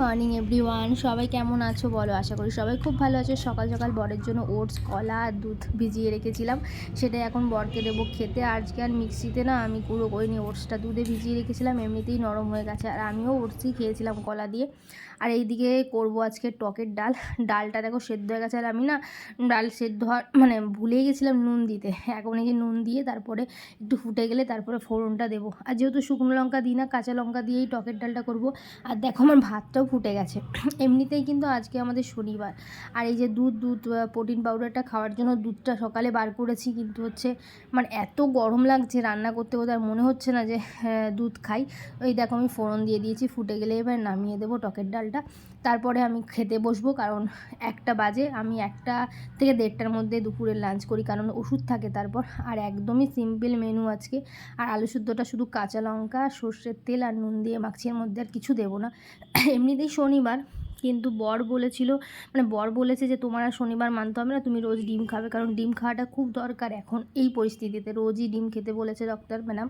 Morning everyone. সবাই কেমন আছো বলো? আশা করি সবাই খুব ভালো আছো। সকাল সকাল বরের জন্য ওটস, কলা আর দুধ ভিজিয়ে রেখেছিলাম। সেটাই এখন বরকে দেবো খেতে। আজকে আর মিক্সিতে না আমি গুঁড়ো করিনি ওটসটা দুধে ভিজিয়ে রেখেছিলাম। এমনিতেই নরম হয়ে গেছে। আর আমিও ওটসই খেয়েছিলাম কলা দিয়ে। আর এইদিকে করব আজকে টকের ডাল। ডালটা দেখো সেদ্ধ হয়ে গেছে। আর আমি না ডাল সেদ্ধ মানে ভুলেই গেছিলাম নুন দিতে। এখন এই যে নুন দিয়ে তারপরে একটু ফুটে গেলে তারপরে ফোড়নটা দেবো। আর যেহেতু শুকনো লঙ্কা দিই না, কাঁচা লঙ্কা দিয়েই টকের ডালটা করব। আর দেখো আমার ভাতটাও ফুটে গেছে। এমনিতেই কিন্তু আজকে আমাদের শনিবার। আর এই যে দুধ দুধ প্রোটিন পাউডারটা খাওয়ার জন্য দুধটা সকালে বার করেছি কিন্তু হচ্ছে মানে এত গরম লাগছে রান্না করতে করতে আর মনে হচ্ছে না যে হ্যাঁ, দুধ খাই। ওই দেখো আমি ফোড়ন দিয়ে দিয়েছি ফুটে গেলে এবার নামিয়ে দেবো টকের ডালটা। তারপরে আমি খেতে বসবো কারণ একটা বাজে আমি একটা থেকে দেড়টার মধ্যে দুপুরে লাঞ্চ করি কারণ ওষুধ থাকে তারপর। আর একদমই সিম্পল মেনু আজকে। আর আলু শুদ্ধটা শুধু কাঁচা লঙ্কা সর্ষের তেল আর নুন দিয়ে মাখছি মধ্যে আর কিছু দেবো না। এমনিতেই শনিবার। কিন্তু বর বলেছিল মানে বর বলেছে যে, তোমার আর শনিবার মানতে হবে না, তুমি রোজ ডিম খাবে। কারণ ডিম খাওয়াটা খুব দরকার এখন এই পরিস্থিতিতে। রোজই ডিম খেতে বলেছে ডক্টর ম্যাডাম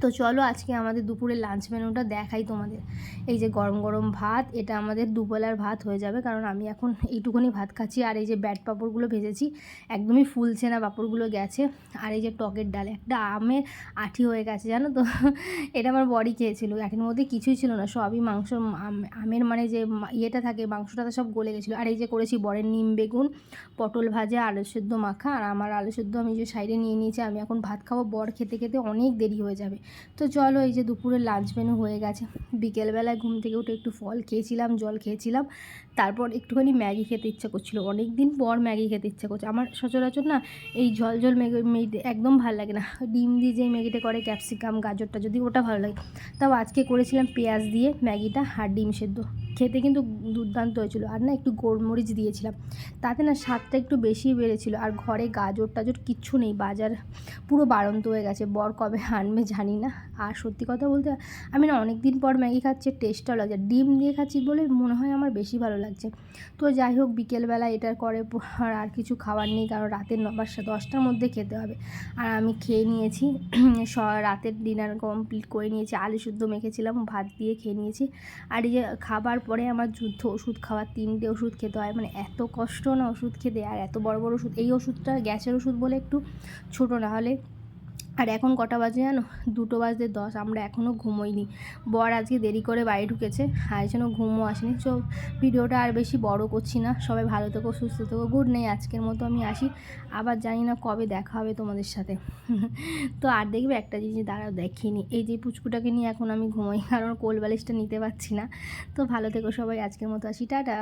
তো চলো আজকে আমাদের দুপুরের লাঞ্চ মেনুটা দেখাই তোমাদের। এই যে গরম গরম ভাত, এটা আমাদের দুবেলার ভাত হয়ে যাবে, কারণ আমি এখন এইটুকুনি ভাত খাচ্ছি, আর এই যে ব্যাট পাঁপড়গুলো ভেজেছি, একদমই ফুলছে না পাঁপড়গুলো গেছে, আর এই যে টকের ডাল, একটা আমের আঠি হয়ে গেছে, জানো তো? এটা আমার বডি খেয়েছিল আঠির মধ্যে কিছুই ছিল না, সবই মাংস, আম- আমের মানে যে ইয়েটা থাকে, মাংসটা তো সব গলে গেছিল। আর এই যে করেছি বরের নিম বেগুন, পটল ভাজা, আলু সেদ্ধ মাখা, আর আমার আলু সেদ্ধ আমি যে সাইডে নিয়ে নিয়েছি, আমি এখন ভাত খাব, বর খেতে খেতে অনেক দেরি হয়ে যাবে। তো চলো এই যে দুপুরের লাঞ্চ মেনু হয়ে গেছে। বিকেলবেলায় ঘুম থেকে উঠে একটু ফল খেয়েছিলাম, জল খেয়েছিলাম। তারপর একটুখানি ম্যাগি খেতে ইচ্ছা করছিল। অনেক দিন পর ম্যাগি খেতে ইচ্ছা করছে। আমার সচরাচর না এই জল জল ম্যাগি একদম ভালো লাগে না। ডিম দিয়ে যে ম্যাগিটা করে, ক্যাপসিকাম, গাজরটা যদি ওটা ভালো লাগে। তাও আজকে করেছিলাম পেঁয়াজ দিয়ে ম্যাগিটা আর ডিম সেদ্ধ। খেতে কিন্তু দুর্দান্ত হয়েছিল। আর না একটু গোলমরিচ দিয়েছিলাম। তাতে না স্বাদটা একটু বেশি বেড়েছিল। আর ঘরে গাজর টাজর কিচ্ছু নেই। বাজার পুরো বাড়ন্ত হয়ে গেছে। বর কবে আনবে জানি না। আর সত্যি কথা বলতে আমি না অনেক দিন পর ম্যাগি খাচ্ছি। টেস্টটাও লাগছে। ডিম দিয়ে খাচ্ছি বলে মনে হয় আমার বেশি ভালো লাগছে। তো যাই হোক, বিকেলবেলা এটার করে আর আর কিছু খাবার নেই। কারণ রাতের নবার দশটার মধ্যে খেতে হবে। আর আমি খেয়ে নিয়েছি। স- রাতের ডিনার কমপ্লিট করে নিয়েছি। আলু শুদ্ধ মেখেছিলাম। ভাত দিয়ে খেয়ে নিয়েছি। আর এই যে খাবার পরে আমার যুদ্ধ, ওষুধ খাওয়ার তিনটে ওষুধ খেতে হয়। মানে এত কষ্ট না ওষুধ খেতে, আর এত বড় বড় ওষুধ। এই ওষুধটা গ্যাসের ওষুধ বলে একটু ছোটো না হলে আর এখন কটা বাজে জানো? দুটো বাজতে দশ, আমরা এখনও ঘুমোইনি। বর আজকে দেরি করে বাড়ি ঢুকেছে, আর যেন ঘুমও আসেনি। তো ভিডিওটা আর বেশি বড় করছি না। সবাই ভালো থেকো, সুস্থ থেকো, গুড নেই আজকের মতো আমি আসি। আবার জানি না কবে দেখা হবে তোমাদের সাথে। তো আর দেখবে একটা জিনিস, দাঁড়াও, দেখিনি। এই যে পুচকুটাকে নিয়ে এখন আমি ঘুমোই, কারণ কোল বালিশটা নিতে পারছি না। তো ভালো থেকো সবাই, আজকের মতো আসি। টাটা।